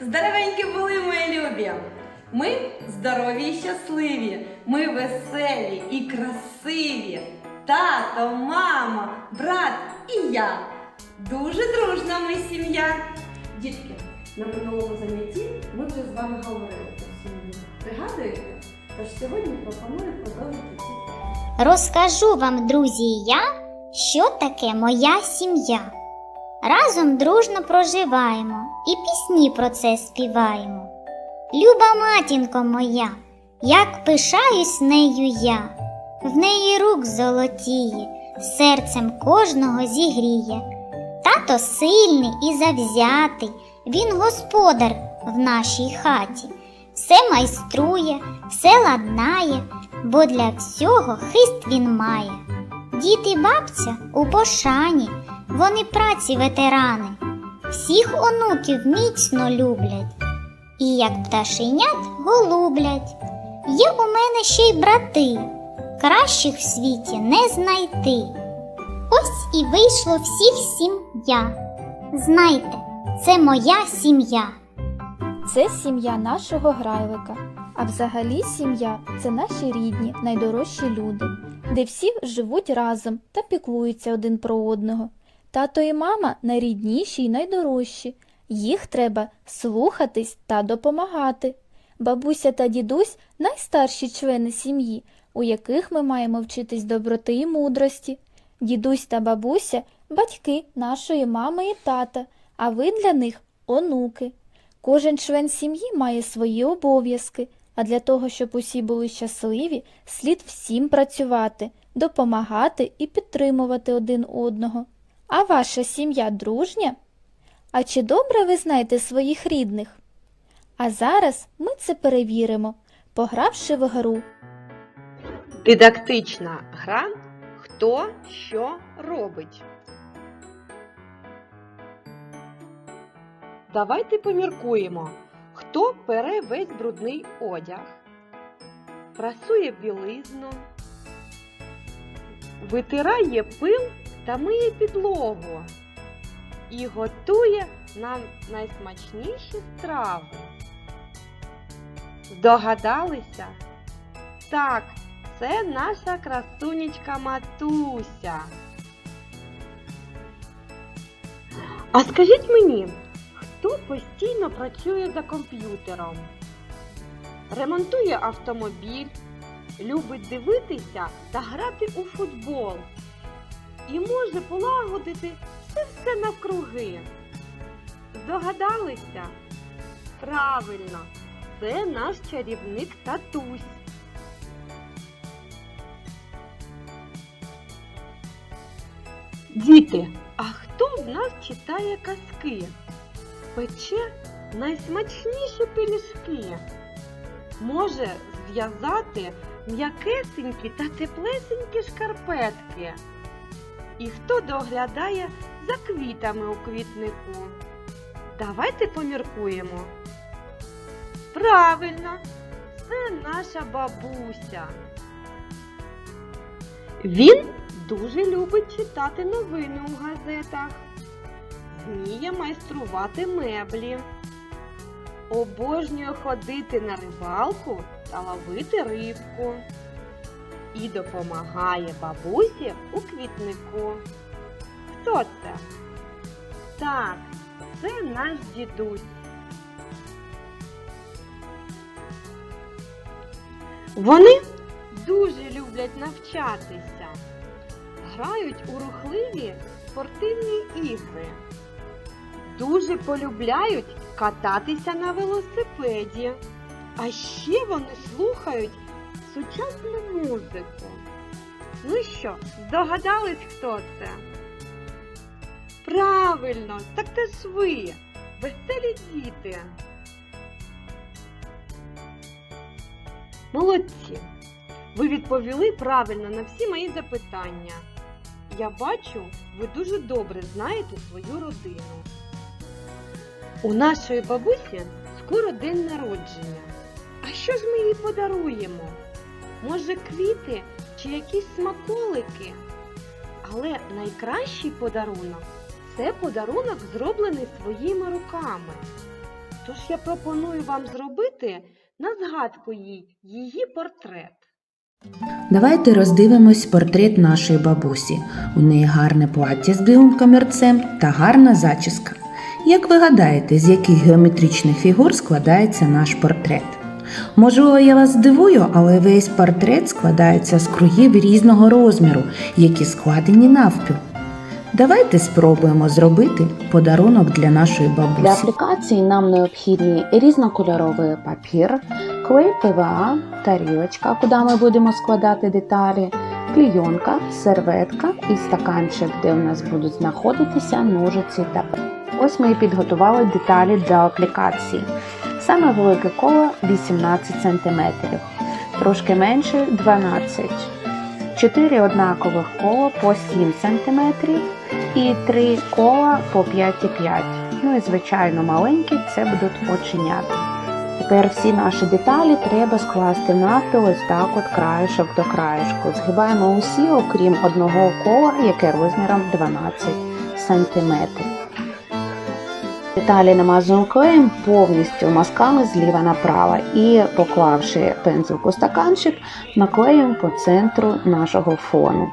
Здоровенькі були, мої любі! Ми здорові і щасливі, ми веселі і красиві. Тато, мама, брат і я. Дуже дружна ми сім'я. Дітки, на минулому занятті ми вже з вами говорили про сім'ю. Пригадуєте? Тож сьогодні пропоную продовжити цю тему. Розкажу вам, друзі, я, що таке моя сім'я. Разом дружно проживаємо і пісні про це співаємо. Люба матінко моя, як пишаюсь нею я, в неї рук золотіє, серцем кожного зігріє. Тато сильний і завзятий, він господар в нашій хаті, все майструє, все ладнає, бо для всього хист він має. Дід і бабця у пошані, вони праці ветерани, всіх онуків міцно люблять, і як пташенят голублять. Є у мене ще й брати, кращих в світі не знайти. Ось і вийшло всіх сім'я. Знайте, це моя сім'я. Це сім'я нашого грайлика. А взагалі сім'я це наші рідні, найдорожчі люди, де всі живуть разом та піклуються один про одного. Тато і мама найрідніші й найдорожчі. Їх треба слухатись та допомагати. Бабуся та дідусь найстарші члени сім'ї, у яких ми маємо вчитись доброти і мудрості. Дідусь та бабуся батьки нашої мами і тата, а ви для них онуки. Кожен член сім'ї має свої обов'язки, а для того, щоб усі були щасливі, слід всім працювати, допомагати і підтримувати один одного. А ваша сім'я дружня? А чи добре ви знаєте своїх рідних? А зараз ми це перевіримо, погравши в гру. Дидактична гра Хто що робить. Давайте поміркуємо, хто пере весь брудний одяг, прасує білизну, витирає пил та миє підлогу і готує нам найсмачніші страви. Здогадалися? Так, це наша красунечка Матуся. А скажіть мені, хто постійно працює за комп'ютером? Ремонтує автомобіль, любить дивитися та грати у футбол і може полагодити все все навкруги. Здогадалися? Правильно, це наш чарівник татусь. Діти, а хто в нас читає казки? Пече найсмачніші пиріжки. Може зв'язати м'якесенькі та теплесенькі шкарпетки. І хто доглядає за квітами у квітнику? Давайте поміркуємо. Правильно, це наша бабуся. Він дуже любить читати новини у газетах, вміє майструвати меблі, обожнює ходити на рибалку та ловити рибку і допомагає бабусі у квітнику. Хто це? Так, це наш дідусь. Вони дуже люблять навчатися, грають у рухливі спортивні ігри, дуже полюбляють кататися на велосипеді, а ще вони слухають сучасну музику. Ну що, здогадались, хто це? Правильно, так це ж ви, веселі діти. Молодці! Ви відповіли правильно на всі мої запитання. Я бачу, ви дуже добре знаєте свою родину. У нашої бабусі скоро день народження. А що ж ми їй подаруємо? Може, квіти чи якісь смаколики? Але найкращий подарунок це подарунок, зроблений своїми руками. Тож я пропоную вам зробити на згадку їй її портрет. Давайте роздивимось портрет нашої бабусі. У неї гарне плаття з білим комірцем та гарна зачіска. Як ви гадаєте, з яких геометричних фігур складається наш портрет? Можливо, я вас здивую, але весь портрет складається з кругів різного розміру, які складені навпіл. Давайте спробуємо зробити подарунок для нашої Для аплікації нам необхідний різнокольоровий папір, клей ПВА, тарілочка, куди ми будемо складати деталі, клійонка, серветка і стаканчик, де у нас будуть знаходитися ножиці та. Ось ми і підготували деталі для аплікації. Саме велике коло 18 см, трошки менше 12 4 однакових кола по 7 см і 3 кола по 5,5. Ну і звичайно маленькі це будуть оченята. Тепер всі наші деталі треба скласти навпіл ось так от краєшок до краєшку. Згибаємо усі, окрім одного кола, яке розміром 12 см. Деталі намазуємо повністю мазками зліва направо і, поклавши пензлик у стаканчик, наклеюємо по центру нашого фону.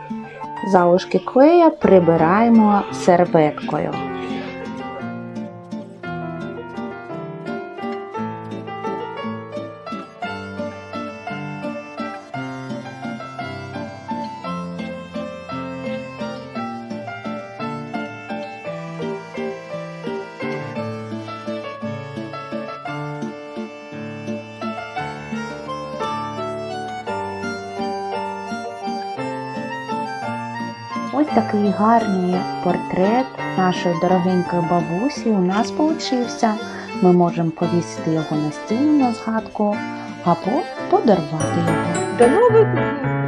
Залишки клея прибираємо серветкою. Такий гарний портрет нашої дорогенької бабусі у нас получився. Ми можемо повісити його на стіну на згадку або подарувати його. До нових!